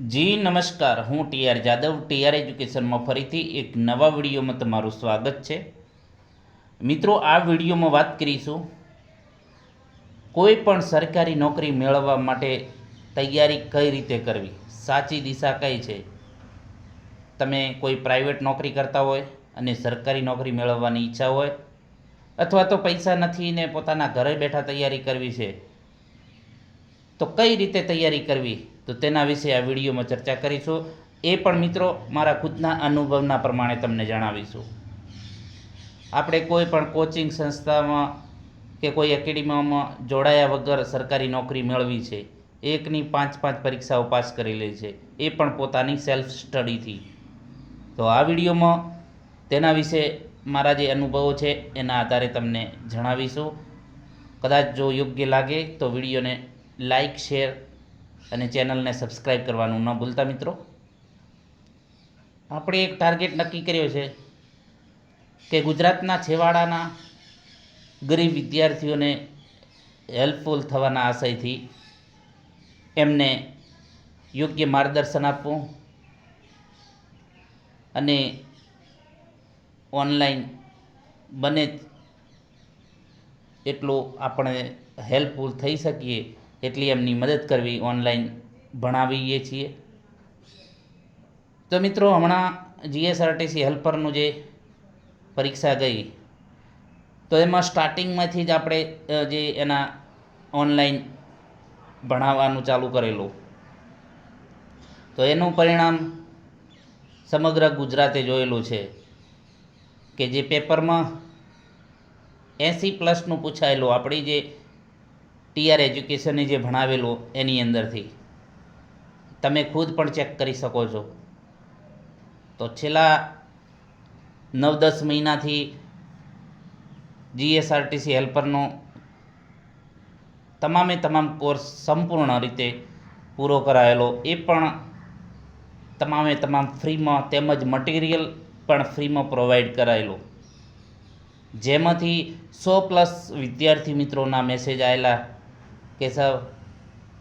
જી, નમસ્કાર. હું TR Jadav. TR એજ્યુકેશનમાં ફરીથી એક નવા વિડીયોમાં તમારું સ્વાગત છે. મિત્રો, આ વિડીયોમાં વાત કરીશું કોઈ પણ સરકારી નોકરી મેળવવા માટે તૈયારી કઈ રીતે કરવી? સાચી દિશા કઈ છે? તમે કોઈ પ્રાઇવેટ નોકરી કરતા હોય અને સરકારી નોકરી મેળવવાની ઈચ્છા હોય અથવા તો પૈસા નથી ને પોતાના ઘરે બેઠા તૈયારી કરવી છે તો કઈ રીતે તૈયારી કરવી? તો તેના વિશે આ વિડીયોમાં ચર્ચા કરીશું. એ પણ મિત્રો, મારા ખુદના અનુભવના પ્રમાણે તમને જણાવીશું. આપણે કોઈ પણ કોચિંગ સંસ્થામાં કે કોઈ એકેડમીમાં જોડાયા વગર સરકારી નોકરી મેળવી છે. એકની પાંચ પાંચ પરીક્ષાઓ પાસ કરી લે છે. એ પણ પોતાની સેલ્ફ સ્ટડીથી તો આ વિડીયોમાં તેના વિશે મારા જે અનુભવો છે, એના આધારે તમને જણાવીશું. કદાચ જો યોગ્ય લાગે તો વિડીયોને લાઈક, શેર અને ચેનલને સબસ્ક્રાઈબ કરવાનું ન ભૂલતા મિત્રો. આપણે એક ટાર્ગેટ નક્કી કર્યો છે કે ગુજરાતના છેવાડાના ગરીબ વિદ્યાર્થીઓને હેલ્પફુલ થવાના આશયથી એમને યોગ્ય માર્ગદર્શન આપવું અને ઓનલાઈન બને એટલું આપણે હેલ્પફુલ થઈ શકીએ એટલી એમની મદદ કરવી ઓનલાઈન ભણાવીએ છીએ. તો મિત્રો, હમણાં જીએસઆરટીસી હેલ્પરનું જે પરીક્ષા ગઈ, તો એમાં સ્ટાર્ટિંગમાંથી જ આપણે જે એના ઓનલાઈન ભણાવવાનું ચાલુ કરેલું. તો એનું પરિણામ સમગ્ર ગુજરાતે જોયેલું છે કે જે પેપરમાં એંસી પ્લસનું પૂછાયેલું, આપણી જે ટીઆર એજ્યુકેશને જે ભણાવેલું એની અંદરથી. તમે ખુદ પણ ચેક કરી શકો છો. તો છેલ્લા નવ દસ મહિનાથી જીએસઆરટીસી હેલ્પરનો તમામે તમામ કોર્સ સંપૂર્ણ રીતે પૂરો કરાયેલો. એ પણ તમામે તમામ ફ્રીમાં તેમજ મટીરિયલ પણ ફ્રીમાં પ્રોવાઈડ કરાયેલો. જેમાંથી સો પ્લસ વિદ્યાર્થી મિત્રોના મેસેજ આવેલા કે સર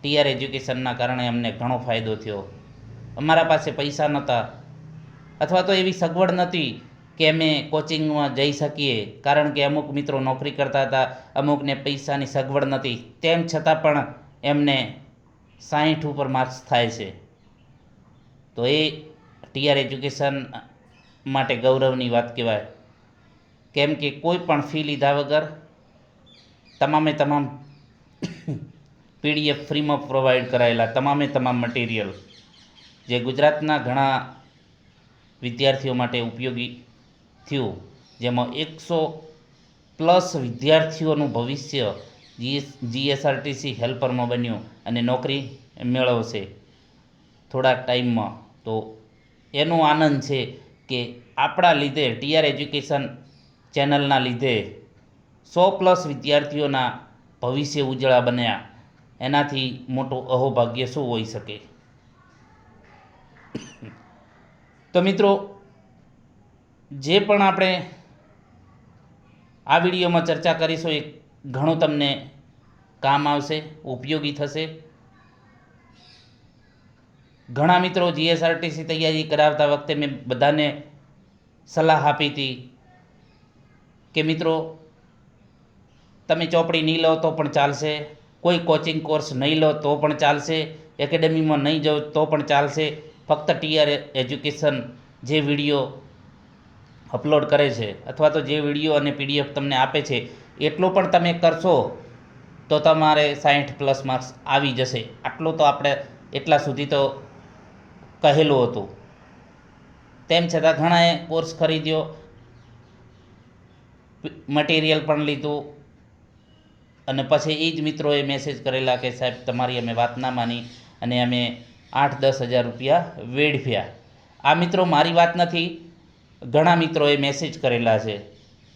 ટીઆર એજ્યુકેશનના કારણે અમને ઘણો ફાયદો થયો. અમારા પાસે પૈસા નહોતા. અથવા તો એવી સગવડ નહોતી કે અમે કોચિંગમાં જઈ શકીએ. કારણ કે અમુક મિત્રો નોકરી કરતા હતા, અમુકને પૈસાની સગવડ નહોતી. તેમ છતાં પણ એમને સાહીઠ ઉપર માર્ક્સ થાય છે. તો એ ટીઆર એજ્યુકેશન માટે ગૌરવની વાત કહેવાય. કેમ કે કોઈ પણ ફી લીધા વગર તમામે તમામ પીડીએફ ફ્રીમાં પ્રોવાઈડ કરાયેલા તમામે તમામ મટીરિયલ જે ગુજરાતના ઘણા વિદ્યાર્થીઓ માટે ઉપયોગી થયું, જેમાં એકસો પ્લસ વિદ્યાર્થીઓનું ભવિષ્ય જીએસ જીએસઆરટીસી હેલ્પરમાં બન્યું અને નોકરી મેળવશે થોડાક ટાઈમમાં. તો એનો આનંદ છે કે આપણા લીધે ટીઆર એજ્યુકેશન ચેનલના લીધે સો પ્લસ વિદ્યાર્થીઓના ભવિષ્ય ઉજળા બન્યા. એનાથી મોટું અહોભાગ્ય શું હોઈ શકે? તો મિત્રો, જે પણ આપણે આ વિડીયોમાં ચર્ચા કરીશું, એ ઘણું તમને કામ આવશે, ઉપયોગી થશે. ઘણા મિત્રો જીએસઆરટીસી તૈયારી કરાવતા વખતે મેં બધાને સલાહ આપી હતી કે મિત્રો તમે ચોપડી નહીં લો તો પણ ચાલશે. કોઈ કોચિંગ કોર્સ નહીં લો તો પણ ચાલશે. એકેડેમીમાં નહીં જાઓ તો પણ ચાલશે. ફક્ત ટીઆર એજ્યુકેશન જે વીડિયો અપલોડ કરે છે અથવા તો જે વીડિયો અને પીડીએફ તમને આપે છે, એટલો પણ તમે કરશો તો તમારે સાઠ પ્લસ માર્ક્સ આવી જશે. આટલું તો આપણે એટલા સુધી તો કહેલું હતું. તેમ છતાં ઘણાએ કોર્સ ખરીદ્યો. મટીરિયલ પણ લીધું. અને પછી એ જ મિત્રોએ મેસેજ કરેલા કે સાહેબ, તમારી અમે વાત ના માની અને અમે આઠ દસ હજાર રૂપિયા વેડફ્યા. આ મિત્રો મારી વાત નથી, ઘણા મિત્રોએ મેસેજ કરેલા છે.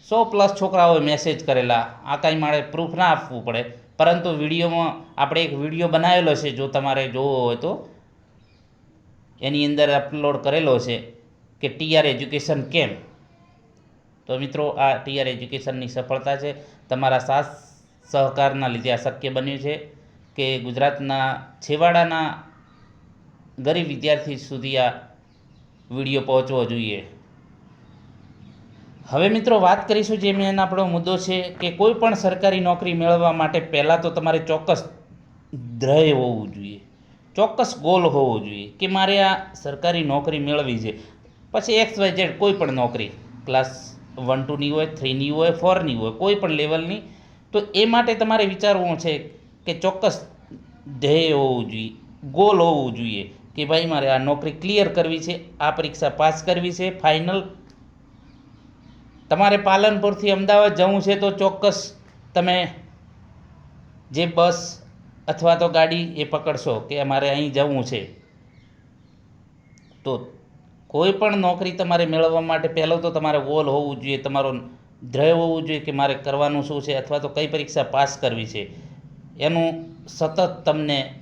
સો પ્લસ છોકરાઓએ મેસેજ કરેલા. આ કાંઈ મારે પ્રૂફ ના આપવું પડે. પરંતુ વિડીયોમાં આપણે એક વીડિયો બનાવેલો છે, જો તમારે જોવો હોય તો. એની અંદર અપલોડ કરેલો છે કે ટીઆર એજ્યુકેશન કેમ? તો મિત્રો, આ ટીઆર એજ્યુકેશનની સફળતા છે. તમારા સાથ સહકારના લીધે આ શક્ય બન્યું છે કે ગુજરાતના છેવાડાના ગરીબ વિદ્યાર્થી સુધી આ વીડિયો પહોંચવો જોઈએ. હવે મિત્રો વાત કરીશું જે મેન આપણો મુદ્દો છે કે કોઈ પણ સરકારી નોકરી મેળવવા માટે પહેલાં તો તમારે ચોક્કસ ધ્યેય હોવું જોઈએ. ચોક્કસ ગોલ હોવો જોઈએ કે મારે આ સરકારી નોકરી મેળવી છે. પછી એક્સ વાય ઝેડ કોઈ પણ નોકરી. ક્લાસ વન ટુની હોય થ્રીની હોય ફોરની હોય, કોઈ પણ લેવલની તો એ માટે તમારે વિચારવું છે કે ચોક્કસ ધ્યેય હોવું જોઈએ ગોલ હોવું જોઈએ કે ભાઈ મારે આ નોકરી ક્લિયર કરવી છે, આ પરીક્ષા પાસ કરવી છે ફાઇનલ તમારે પાલનપુરથી અમદાવાદ જવું છે તો ચોક્કસ તમે જે બસ અથવા તો ગાડી એ પકડશો કે અમારે અહીં જવું છે. તો કોઈ પણ નોકરી તમારે મેળવવા માટે પહેલો તો તમારે ગોલ હોવું જોઈએ, તમારો ધ્યેય હોવું જોઈએ કે મારે કરવાનું શું છે અથવા તો કઈ પરીક્ષા પાસ કરવી છે. એનું સતત તમને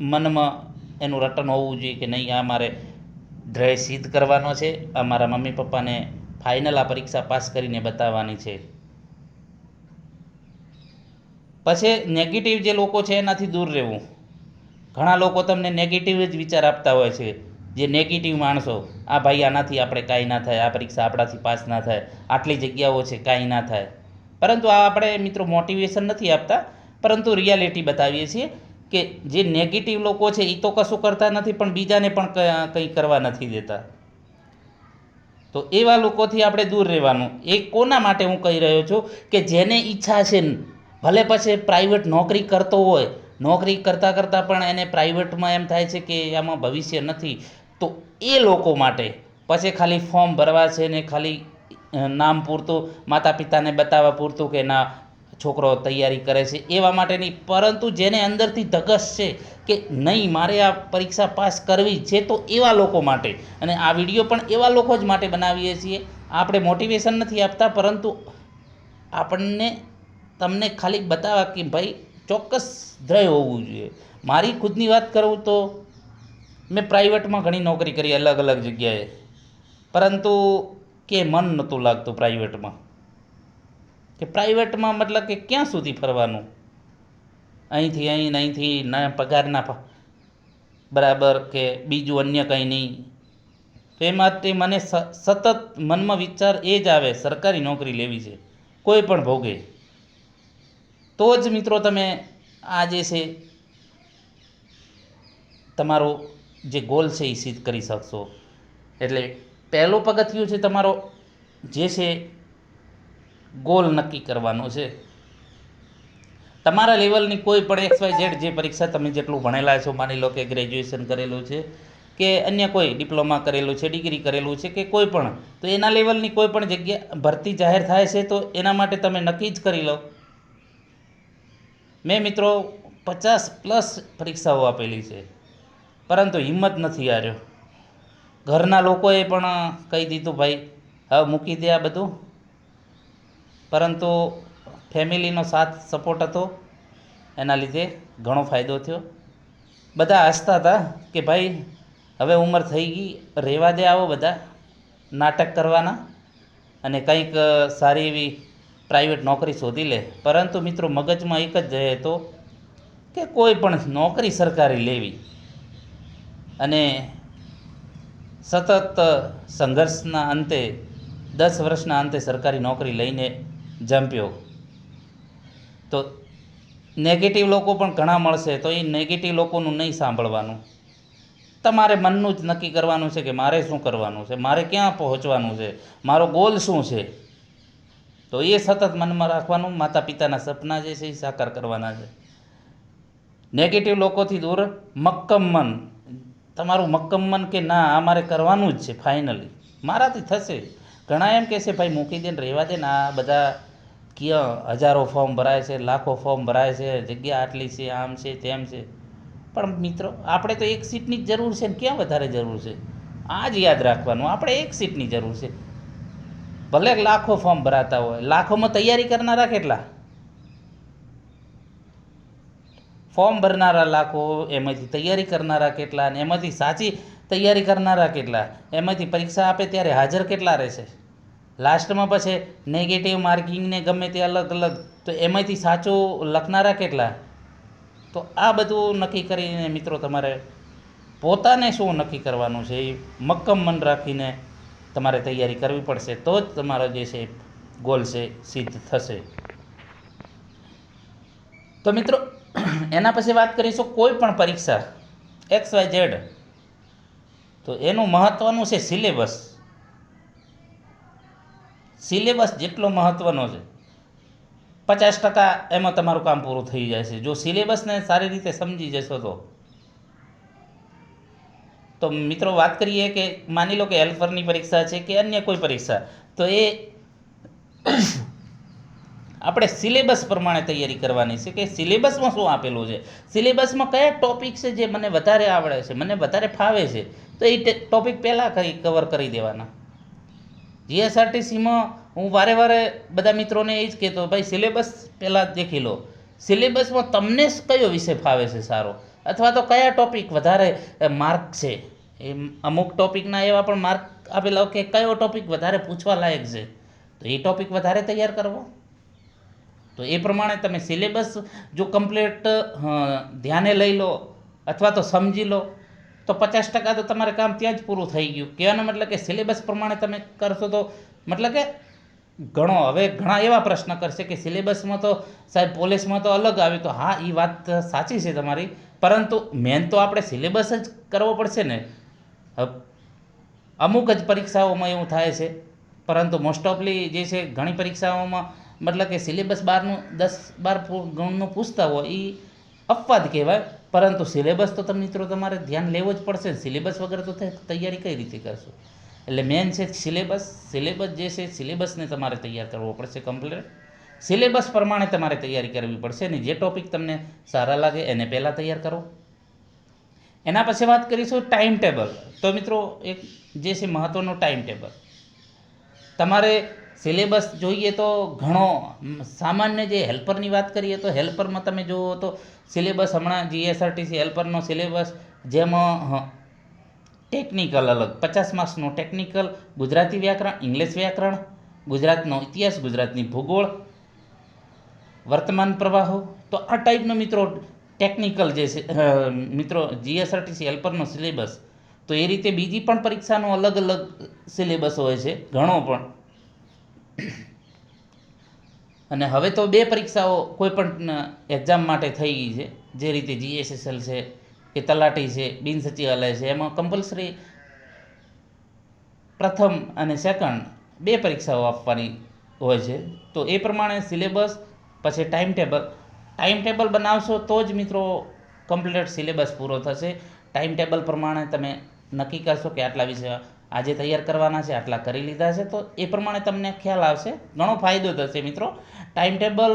મનમાં એનું રટન હોવું જોઈએ કે નહીં, આ મારે ધ્યેય સિદ્ધ કરવાનો છે, આ મારા મમ્મી પપ્પાને ફાઇનલ આ પરીક્ષા પાસ કરીને બતાવવાની છે. પછી નેગેટિવ જે લોકો છે એનાથી દૂર રહેવું. ઘણા લોકો તમને નેગેટિવ જ વિચાર આપતા હોય છે. જે નેગેટિવ માણસો, આ ભાઈ આનાથી આપણે કાંઈ ના થાય, આ પરીક્ષા આપણાથી પાસ ના થાય, આટલી જગ્યાઓ છે, કાંઈ ના થાય. પરંતુ આ આપણે મિત્રો મોટિવેશન નથી આપતા, પરંતુ રિયાલિટી બતાવીએ છીએ કે જે નેગેટિવ લોકો છે એ તો કશું કરતા નથી, પણ બીજાને પણ કંઈ કરવા નથી દેતા. તો એવા લોકોથી આપણે દૂર રહેવાનું. એ કોના માટે હું કહી રહ્યો છું કે જેને ઈચ્છા છે ભલે પછી પ્રાઇવેટ નોકરી કરતો હોય નોકરી કરતાં કરતાં પણ એને પ્રાઇવેટમાં એમ થાય છે કે આમાં ભવિષ્ય નથી. તો એ લોકો માટે પછી ખાલી ફોર્મ ભરવા છે ને ખાલી નામ પૂરતું માતા પિતાને બતાવવા પૂરતું કે ના, છોકરો તૈયારી કરે છે એવા માટે નહીં પરંતુ જેને અંદરથી ધગસ છે કે નહીં, મારે આ પરીક્ષા પાસ કરવી છે તો એવા લોકો માટે. અને આ વીડિયો પણ એવા લોકો જ માટે બનાવીએ છીએ. આપણે મોટિવેશન નથી આપતા, પરંતુ આપણને તમને ખાલી બતાવવા કે ભાઈ ચોક્કસ ધ્યેય હોવું જોઈએ. મારી ખુદની વાત કરું તો મેં પ્રાઇવેટમાં ઘણી નોકરી કરી અલગ અલગ જગ્યાએ. પરંતુ કે મન નહોતું લાગતું પ્રાઇવેટમાં. કે પ્રાઇવેટમાં મતલબ કે ક્યાં સુધી ફરવાનું? અહીંથી અહીં અહીંથી ના પગારના બરાબર કે બીજું અન્ય કંઈ નહીં. તો એ માટે મને સતત મનમાં વિચાર એ જ આવે, સરકારી નોકરી લેવી છે. કોઈ પણ ભોગે. તો જ મિત્રો તમે આ જે છે, તમારો જે ગોલ છે એ સિદ્ધ કરી શકશો. એટલે પહેલું પગથિયું છે તમારો જે છે ગોલ નક્કી કરવાનો છે. તમારા લેવલની કોઈ પણ એક્સ વાય ઝેડ જે પરીક્ષા તમે જેટલું ભણેલા છો, માની લો કે ગ્રેજ્યુએશન કરેલું છે, કે અન્ય કોઈ ડિપ્લોમા કરેલું છે ડિગ્રી કરેલું છે, કે કોઈ પણ, તો એના લેવલની કોઈ પણ જગ્યા ભરતી જાહેર થાય છે, તો એના માટે તમે નક્કી જ કરી લો. મેં મિત્રો પચાસ પ્લસ પરીક્ષાઓ આપેલી છે. પરંતુ હિંમત નથી હાર્યો. ઘરના લોકોએ પણ કહી દીધું, ભાઈ, હવે મૂકી દે આ બધું. પરંતુ ફેમિલીનો સાથ સપોર્ટ હતો. એના લીધે ઘણો ફાયદો થયો. બધા હસતા હતા કે, ભાઈ, હવે ઉંમર થઈ ગઈ, રહેવા દે આવો બધા, નાટક કરવાના. અને કંઈક સારી એવી પ્રાઇવેટ નોકરી શોધી લે. પરંતુ મિત્રો મગજમાં એક જ રહે તો કે કોઈ પણ નોકરી સરકારી લેવી. અને સતત સંઘર્ષના અંતે, દસ વર્ષના અંતે સરકારી નોકરી લઈને જંપ્યો તો નેગેટિવ લોકો પણ ઘણા મળશે, તો એ નેગેટિવ લોકોનું નહીં સાંભળવાનું. તમારે મનનું જ નક્કી કરવાનું છે કે મારે શું કરવાનું છે? મારે ક્યાં પહોંચવાનું છે? મારો ગોલ શું છે? તો એ સતત મનમાં રાખવાનું માતા પિતાના સપના જે છે એ સાકાર કરવાના છે. નેગેટિવ લોકોથી દૂર, મક્કમ મન. તમારું મક્કમ મન કે ના, આ મારે કરવાનું જ છે ફાઇનલી મારાથી થશે. ઘણા એમ કહેશે ભાઈ, મૂકી દે ને રહેવા દે ને આ બધા ક્યાં હજારો ફોર્મ ભરાય છે, લાખો ફોર્મ ભરાય છે, જગ્યા આટલી છે, આમ છે, તેમ છે. પણ મિત્રો, આપણે તો એક સીટની જ જરૂર છે ને ક્યાં વધારે જરૂર છે? આ જ યાદ રાખવાનું. આપણે એક સીટની જરૂર છે. ભલે લાખો ફોર્મ ભરાતા હોય. લાખોમાં તૈયારી કરનારા કેટલા? ફોર્મ ભરનારા લાખો, એમાંથી તૈયારી કરનારા કેટલા અને એમાંથી સાચી તૈયારી કરનારા કેટલા? એમાંથી પરીક્ષા આપે ત્યારે હાજર કેટલા રહેશે? લાસ્ટમાં પછી નેગેટિવ માર્કિંગને ગમે તે અલગ અલગ, તો એમાંથી સાચું લખનારા કેટલા? તો આ બધું નક્કી કરીને મિત્રો તમારે પોતાને શું નક્કી કરવાનું છે એ મક્કમ મન રાખીને તમારે તૈયારી કરવી પડશે, તો જ તમારો જે છે ગોલ છે, સિદ્ધ થશે. તો મિત્રો, એના પછી વાત કરીશું કોઈ પણ પરીક્ષા, એક્સ વાય ઝેડ. તો એનું મહત્ત્વનું છે સિલેબસ. સિલેબસ જેટલો મહત્ત્વનો છે, પચાસ ટકા એમાં તમારું કામ પૂરું થઈ જાય છે. જો સિલેબસને સારી રીતે સમજી જશો તો. તો મિત્રો વાત કરીએ કે માની લો કે હેલ્પરની પરીક્ષા છે કે અન્ય કોઈ પરીક્ષા, તો એ આપણે સિલેબસ પ્રમાણે તૈયારી કરવાની છે કે સિલેબસમાં શું આપેલું છે? સિલેબસમાં કયા ટોપિક છે જે મને વધારે આવડે છે, મને વધારે ફાવે છે? તો એ ટોપિક પહેલાં કરી કવર કરી દેવાના. જીએસઆરટીસીમાં હું વારે વારે બધા મિત્રોને એ જ કહેતો, ભાઈ, સિલેબસ પહેલાં દેખી લો. સિલેબસમાં તમને કયો વિષય ફાવે છે સારો? અથવા તો કયા ટોપિક વધારે માર્ક છે? એ અમુક ટોપિકના એવા પણ માર્ક આપેલા કે કયો ટોપિક વધારે પૂછવા લાયક છે? તો એ ટોપિક વધારે તૈયાર કરવો. તો એ પ્રમાણે તમે સિલેબસ જો કમ્પ્લીટ ધ્યાને લઈ લો અથવા તો સમજી લો, તો પચાસ ટકા તો તમારે કામ ત્યાં જ પૂરું થઈ ગયું. કહેવાનો મતલબ કે સિલેબસ પ્રમાણે તમે કરશો તો મતલબ કે ઘણો, હવે ઘણા એવા પ્રશ્ન કરશે કે સિલેબસમાં તો સાહેબ પોલીસમાં તો અલગ આવ્યું તો હા એ વાત સાચી છે તમારી. પરંતુ મેન તો આપણે સિલેબસ જ કરવો પડશે ને. અમુક જ પરીક્ષાઓમાં એવું થાય છે. પરંતુ મોસ્ટ ઓફલી જે છે ઘણી પરીક્ષાઓમાં મતલબ કે સિલેબસ બારનું, દસ બાર ગણનું પૂછતા હોય એ અપવાદ કહેવાય. પરંતુ સિલેબસ તો તમે મિત્રો તમારે ધ્યાન લેવો જ પડશે. સિલેબસ વગર તે- તૈયારી કઈ રીતે કરશો? એટલે મેન છે સિલેબસ સિલેબસ જે છે સિલેબસને તમારે તૈયાર કરવો પડશે કમ્પ્લીટ સિલેબસ પ્રમાણે તમારે તૈયારી કરવી પડશે અને જે ટોપિક તમને સારા લાગે એને પહેલાં તૈયાર કરો. એના પછી વાત કરીશું ટાઈમ ટેબલ. તો મિત્રો, એક જે છે મહત્ત્વનો ટાઈમ ટેબલ. તમારે સિલેબસ જોઈએ તો ઘણો સામાન્ય જે હેલ્પરની વાત કરીએ તો હેલ્પરમાં તમે જુઓ તો સિલેબસ હમણાં જીએસઆરટીસી હેલ્પરનો સિલેબસ જેમાં ટેકનિકલ અલગ, પચાસ માર્ક્સનો ટેકનિકલ ગુજરાતી વ્યાકરણ, ઇંગ્લિશ વ્યાકરણ, ગુજરાતનો ઇતિહાસ, ગુજરાતની ભૂગોળ વર્તમાન પ્રવાહો, તો આ ટાઈપનો મિત્રો ટેકનિકલ જે છે મિત્રો જીએસઆરટીસી હેલ્પરનો સિલેબસ તો એ રીતે બીજી પણ પરીક્ષાનો અલગ અલગ સિલેબસ હોય છે, ઘણો પણ. અને હવે તો બે પરીક્ષાઓ કોઈ પણ એક્ઝામ માટે થઈ ગઈ છે, જે રીતે જીએસએસએલ છે કે તલાટી છે, બિન સચિવાલય છે, એમાં કમ્પલસરી પ્રથમ અને સેકન્ડ બે પરીક્ષાઓ આપવાની હોય છે. તો એ પ્રમાણે સિલેબસ પછી ટાઈમ ટેબલ ટાઈમ ટેબલ બનાવશો તો જ મિત્રો કમ્પ્લીટ સિલેબસ પૂરો થશે. ટાઈમ ટેબલ પ્રમાણે તમે નક્કી કરશો કે આટલા વિષય આજે તૈયાર કરવાના છે, આટલા કરી લીધા છે, તો એ પ્રમાણે તમને ખ્યાલ આવશે. ઘણો ફાયદો થશે મિત્રો. ટાઈમ ટેબલ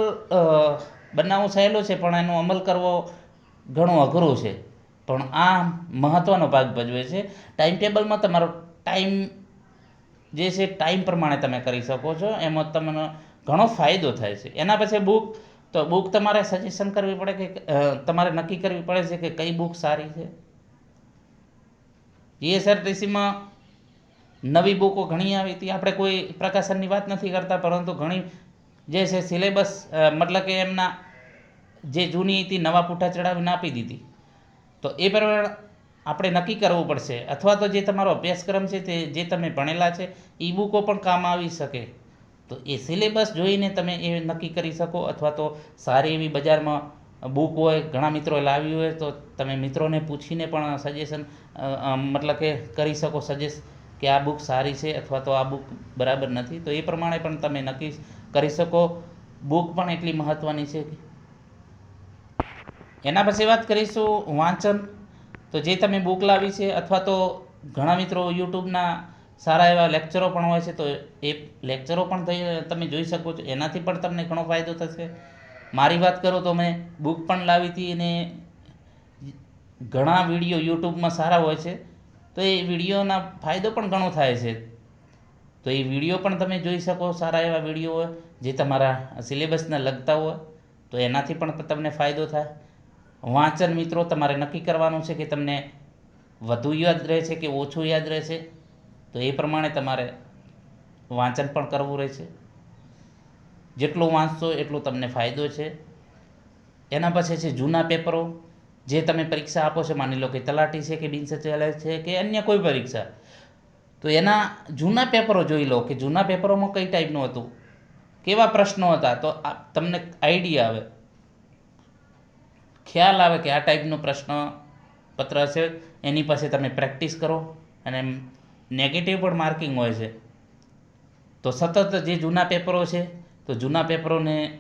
બનાવવું સહેલું છે, પણ એનો અમલ કરવો ઘણું અઘરું છે. પણ આ મહત્ત્વનો ભાગ ભજવે છે. ટાઈમ ટેબલમાં તમારો ટાઈમ જે છે ટાઈમ પ્રમાણે તમે કરી શકો છો. એમાં તમને ઘણો ફાયદો થાય છે. એના પછી બુક તો બુક તમારે સજેશન કરવી પડે કે તમારે નક્કી કરવી પડે છે કે કઈ બુક સારી છે? જીએસઆરટીસીમાં નવી બુકો ઘણી આવી હતી. આપણે કોઈ પ્રકાશનની વાત નથી કરતા, પરંતુ ઘણી જે છે સિલેબસ મતલબ કે એમના જે જૂની હતી નવા પૂઠા ચડાવીને આપી દીધી. તો એ પ્રમાણે આપણે નક્કી કરવું પડશે. અથવા તો જે તમારો અભ્યાસક્રમ છે તે, જે તમે ભણેલા છે એ બુકો પણ કામ આવી શકે. તો એ સિલેબસ જોઈને તમે એ નક્કી કરી શકો અથવા તો સારી એવી બજારમાં બુક હોય, ઘણા મિત્રોએ લાવી હોય, તો તમે મિત્રોને પૂછીને પણ સજેશન મતલબ કે કરી શકો સજેસ્ટ કે આ બુક સારી છે અથવા તો આ બુક બરાબર નથી. તો એ પ્રમાણે પણ તમે નક્કી કરી શકો. બુક પણ એટલી મહત્ત્વની છે એના પછી વાત કરીશું વાંચન. તો જે તમે બુક લાવી છે અથવા તો ઘણા મિત્રો યુટ્યુબના સારા એવા લેક્ચરો પણ હોય છે, તો એ લેક્ચરો પણ થઈ- તમે જોઈ શકો છો. એનાથી પણ તમને ઘણો ફાયદો થશે. મારી વાત કરું તો મેં બુક પણ લાવી હતી અને ઘણા વીડિયો યુટ્યુબમાં સારા હોય છે. તો એ વિડીયોના ફાયદો પણ ઘણો થાય છે. તો એ વીડિયો પણ તમે જોઈ શકો, સારા એવા વીડિયો હોય, જે તમારા સિલેબસને લગતા હોય, તો એનાથી પણ તમને ફાયદો થાય. વાંચન મિત્રો, તમારે નક્કી કરવાનું છે કે તમને વધુ યાદ રહે છે કે ઓછું યાદ રહે છે? તો એ પ્રમાણે તમારે વાંચન પણ કરવું રહેશે. જેટલું વાંચશો એટલો તમને ફાયદો છે. એના પછી છે જૂના પેપરો, જે તમે પરીક્ષા આપો છો, માની લો કે તલાટી છે કે બિન સચિવાલય છે કે અન્ય કોઈ પરીક્ષા, તો એના જૂના પેપરો જોઈ લો કે જૂના પેપરોમાં કઈ ટાઈપનું હતું? કેવા પ્રશ્નો હતા? તો તમને આઈડિયા આવે. ખ્યાલ આવે કે આ ટાઈપનો પ્રશ્ન પત્ર છે એની પાસે તમે પ્રેક્ટિસ કરો અને નેગેટિવ પણ માર્કિંગ હોય છે. તો સતત જે જૂના પેપરો છે, તો જૂના પેપરોને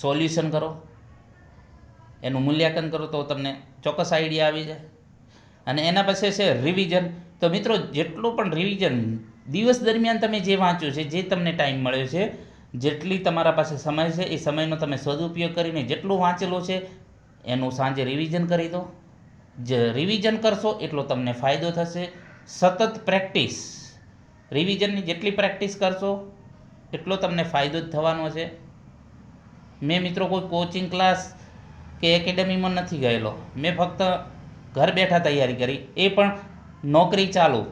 સોલ્યુશન કરો. એનું મૂલ્યાંકન કરો તો તમને ચોક્કસ આઈડિયા આવી જાય. અને એના પછી છે રિવિઝન તો મિત્રો, જેટલું પણ રિવિઝન દિવસ દરમિયાન તમે જે વાંચ્યું છે, જે તમને ટાઈમ મળ્યો છે, જેટલી તમારા પાસે સમય છે, એ સમયનો તમે સદુપયોગ કરીને જેટલું વાંચેલો છે, એનું સાંજે રિવિઝન કરી દો. જે રિવિઝન કરશો, એટલો તમને ફાયદો થશે. સતત પ્રેક્ટિસ. રિવિઝનની જેટલી પ્રેક્ટિસ કરશો, એટલો તમને ફાયદો જ થવાનો છે. મેં મિત્રો કોઈ કોચિંગ ક્લાસ કે એકેડેમીમાં નથી ગયેલો. મેં ફક્ત ઘર બેઠા તૈયારી કરી. એ પણ નોકરી ચાલુ.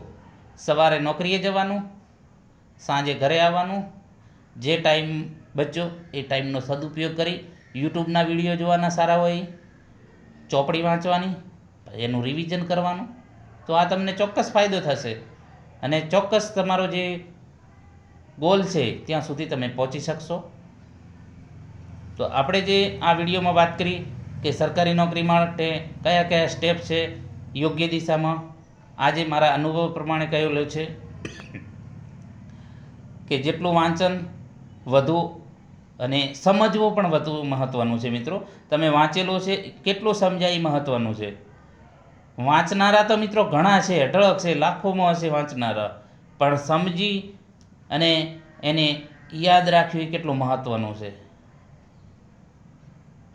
સવારે નોકરીએ જવાનું, સાંજે ઘરે આવવાનું. જે ટાઈમ બચ્યો એ ટાઈમનો સદુપયોગ કરી. યુટ્યુબના વીડિયો જોવાના સારા હોય, ચોપડી વાંચવાની, એનું રિવિઝન કરવાનું. તો આ તમને ચોક્કસ ફાયદો થશે. અને ચોક્કસ તમારો જે ગોલ છે, ત્યાં સુધી તમે પહોંચી શકશો. તો આપણે જે આ વિડીયોમાં વાત કરી કે સરકારી નોકરી માટે કયા કયા સ્ટેપ છે, યોગ્ય દિશામાં, આજે મારા અનુભવ પ્રમાણે કહેલું છે કે જેટલું વાંચન વધુ અને સમજવું પણ વધુ મહત્ત્વનું છે મિત્રો. તમે વાંચેલો છે, કેટલું સમજાય એ મહત્ત્વનું છે. વાંચનારા તો મિત્રો ઘણા છે, અઢળક છે, લાખોમાં હશે વાંચનારા. પણ સમજી અને એને યાદ રાખવી કેટલું મહત્ત્વનું છે.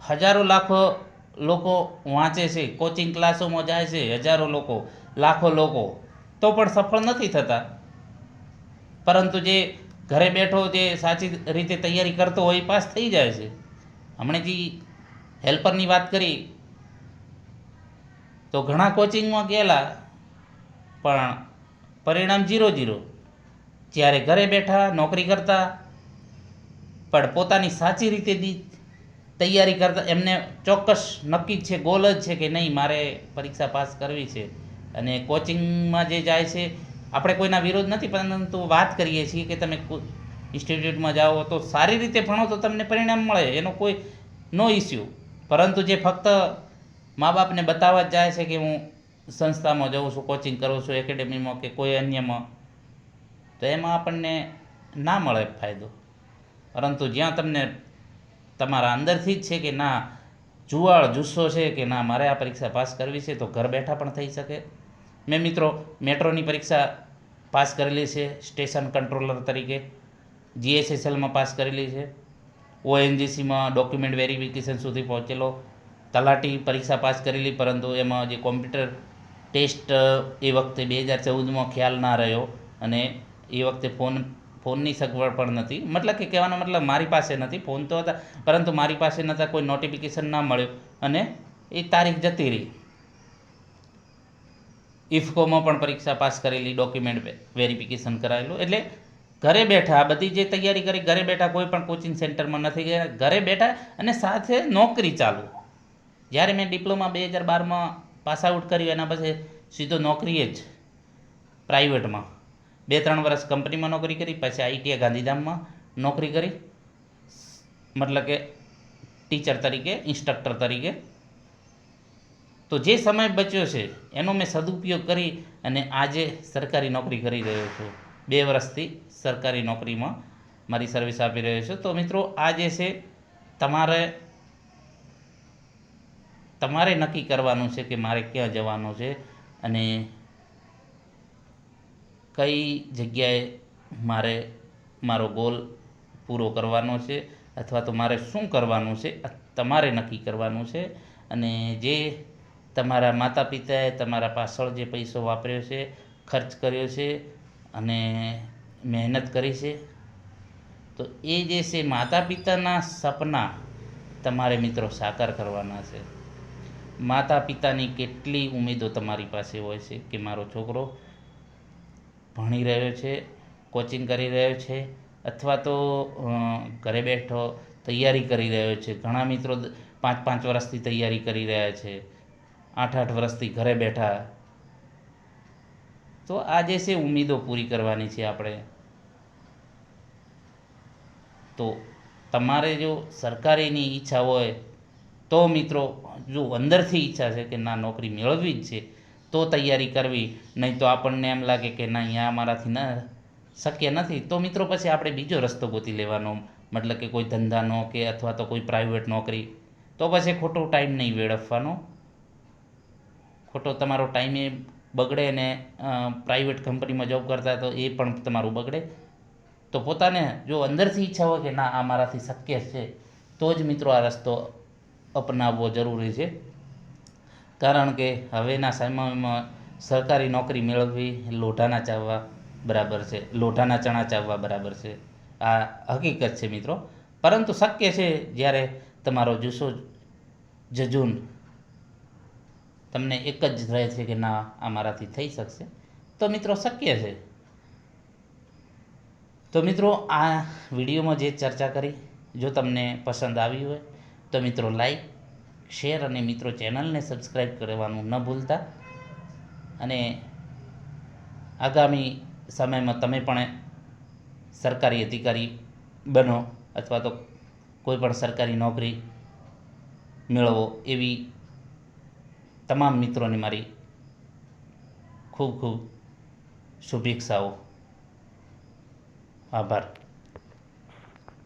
હજારો લાખો લોકો વાંચે છે કોચિંગ ક્લાસોમાં જાય છે, હજારો લોકો, લાખો લોકો. તો પણ સફળ નથી થતા. પરંતુ જે ઘરે બેઠો જે સાચી રીતે તૈયારી કરતો હોય પાસ થઈ જાય છે. હમણાં જે હેલ્પરની વાત કરી તો ઘણા કોચિંગમાં ગયેલા, પણ પરિણામ જીરો જીરો જ્યારે ઘરે બેઠા નોકરી કરતા, પણ પોતાની સાચી રીતે તૈયારી કરતા, એમને ચોક્કસ નક્કી છે ગોલ જ છે કે નહીં, મારે પરીક્ષા પાસ કરવી છે. અને કોચિંગમાં જે જાય છે, આપણે કોઈના વિરોધ નથી, પરંતુ વાત કરીએ છીએ કે તમે ઇન્સ્ટિટ્યૂટમાં જાઓ, તો સારી રીતે ભણો તો તમને પરિણામ મળે, એનો કોઈ નો ઇસ્યુ પરંતુ જે ફક્ત મા બાપને બતાવવા જ જાય છે કે હું સંસ્થામાં જાઉં છું કોચિંગ કરું છું એકેડેમીમાં કે કોઈ અન્યમાં. તો એમાં આપણને ના મળે ફાયદો. પરંતુ જ્યાં તમને તમારા અંદરથી જ છે કે ના, જુવાળ જુસ્સો છે કે ના, મારે આ પરીક્ષા પાસ કરવી છે, તો ઘર બેઠા પણ થઈ શકે. મેં મિત્રો મેટ્રોની પરીક્ષા પાસ કરેલી છે, સ્ટેશન કંટ્રોલર તરીકે. જીએસએસએલમાં પાસ કરેલી છે. ઓએનજીસીમાં ડોક્યુમેન્ટ વેરિફિકેશન સુધી પહોંચેલો. તલાટી પરીક્ષા પાસ કરેલી, પરંતુ એમાં જે કોમ્પ્યુટર ટેસ્ટ એ વખતે બે હજાર ચૌદમાં ખ્યાલ ના રહ્યો અને એ વખતે ફોન, ફોનની સગવડ પણ નથી. મતલબ કે કહેવાનો મતલબ મારી પાસે નથી, ફોન તો હતા, પરંતુ મારી પાસે નહોતા કોઈ નોટિફિકેશન ના મળ્યું અને એ તારીખ જતી રહી. ઇફકોમાં પણ પરીક્ષા પાસ કરેલી ડોક્યુમેન્ટ વેરિફિકેશન કરાયેલું. એટલે ઘરે બેઠા બધી જે તૈયારી કરી, ઘરે બેઠા કોઈ પણ કોચિંગ સેન્ટરમાં નથી ગયા, ઘરે બેઠા અને સાથે નોકરી ચાલુ. જ્યારે મેં ડિપ્લોમા બે હજાર બારમાં પાસ આઉટ કર્યું, એના પછી સીધો નોકરીએ જ પ્રાઇવેટમાં બે ત્રણ વર્ષ કંપનીમાં નોકરી કરી, પછી આઈટીઆઈ ગાંધીધામમાં નોકરી કરી. મતલબ કે ટીચર તરીકે ઇન્સ્ટ્રક્ટર તરીકે. તો જે સમય બચ્યો છે, એનો મેં સદુપયોગ કરી અને આજે સરકારી નોકરી કરી રહ્યો છું. બે વર્ષથી સરકારી નોકરીમાં મારી સર્વિસ આપી રહ્યો છું. તો મિત્રો, આ જે છે, તમારે તમારે નક્કી કરવાનું છે કે મારે ક્યાં જવાનું છે અને કઈ જગ્યાએ મારે મારો ગોલ પૂરો કરવાનો છે અથવા તો મારે શું કરવાનું છે તમારે નક્કી કરવાનું છે. અને જે તમારા માતા પિતાએ તમારા પાછળ જે પૈસો વાપર્યો છે, ખર્ચ કર્યો છે અને મહેનત કરી છે, તો એ જે છે માતા પિતાના સપના તમારે મિત્રો સાકાર કરવાના છે. માતા પિતાની કેટલી ઉમેદો તમારી પાસે હોય છે કે મારો છોકરો ભણી રહ્યો છે કોચિંગ કરી રહ્યો છે, અથવા તો ઘરે બેઠો તૈયારી કરી રહ્યો છે? ઘણા મિત્રો પાંચ પાંચ વર્ષથી તૈયારી કરી રહ્યા છે, આઠ આઠ વર્ષથી ઘરે બેઠા. તો આ જે છે ઉમેદો પૂરી કરવાની છે આપણે? તો તમારે જો સરકારીની ઈચ્છા હોય તો મિત્રો, જો અંદરથી ઈચ્છા છે કે ના નોકરી મેળવવી જ છે, તો તૈયારી કરવી. નહીં તો આપણને એમ લાગે કે ના, અહીંયા અમારાથી ન શક્ય નથી. તો મિત્રો, પછી આપણે બીજો રસ્તો ગોતી લેવાનો. મતલબ કે કોઈ ધંધાનો કે અથવા તો કોઈ પ્રાઇવેટ નોકરી. તો પછી ખોટો ટાઈમ નહીં વેડફવાનો. ખોટો તમારો ટાઈમે બગડે ને પ્રાઇવેટ કંપનીમાં જોબ કરતા તો એ પણ તમારું બગડે. તો પોતાને જો અંદરથી ઈચ્છા હોય કે ના, આ મારાથી શક્ય છે, તો જ મિત્રો આ રસ્તો અપનાવવો જરૂરી છે. કારણ કે હવેના સમયમાં સરકારી નોકરી મેળવવી, લોઢાના ચાવવા બરાબર છે. લોઢાના ચણા ચાવવા બરાબર છે. આ હકીકત છે મિત્રો. પરંતુ શક્ય છે જ્યારે તમારો જુસ્સો જજૂન. તમને એક જ રહે છે કે ના, આ મારાથી થઈ શકશે. તો મિત્રો શક્ય છે. તો મિત્રો આ વિડીયોમાં જે ચર્ચા કરી, જો તમને પસંદ આવી હોય તો મિત્રો લાઈક શેર અને મિત્રો ચેનલને સબસ્ક્રાઈબ કરવાનું ન ભૂલતા. અને આગામી સમયમાં તમે પણ સરકારી અધિકારી બનો અથવા તો કોઈ પણ સરકારી નોકરી મેળવો એવી તમામ મિત્રોને મારી ખૂબ ખૂબ શુભેચ્છાઓ. આભાર.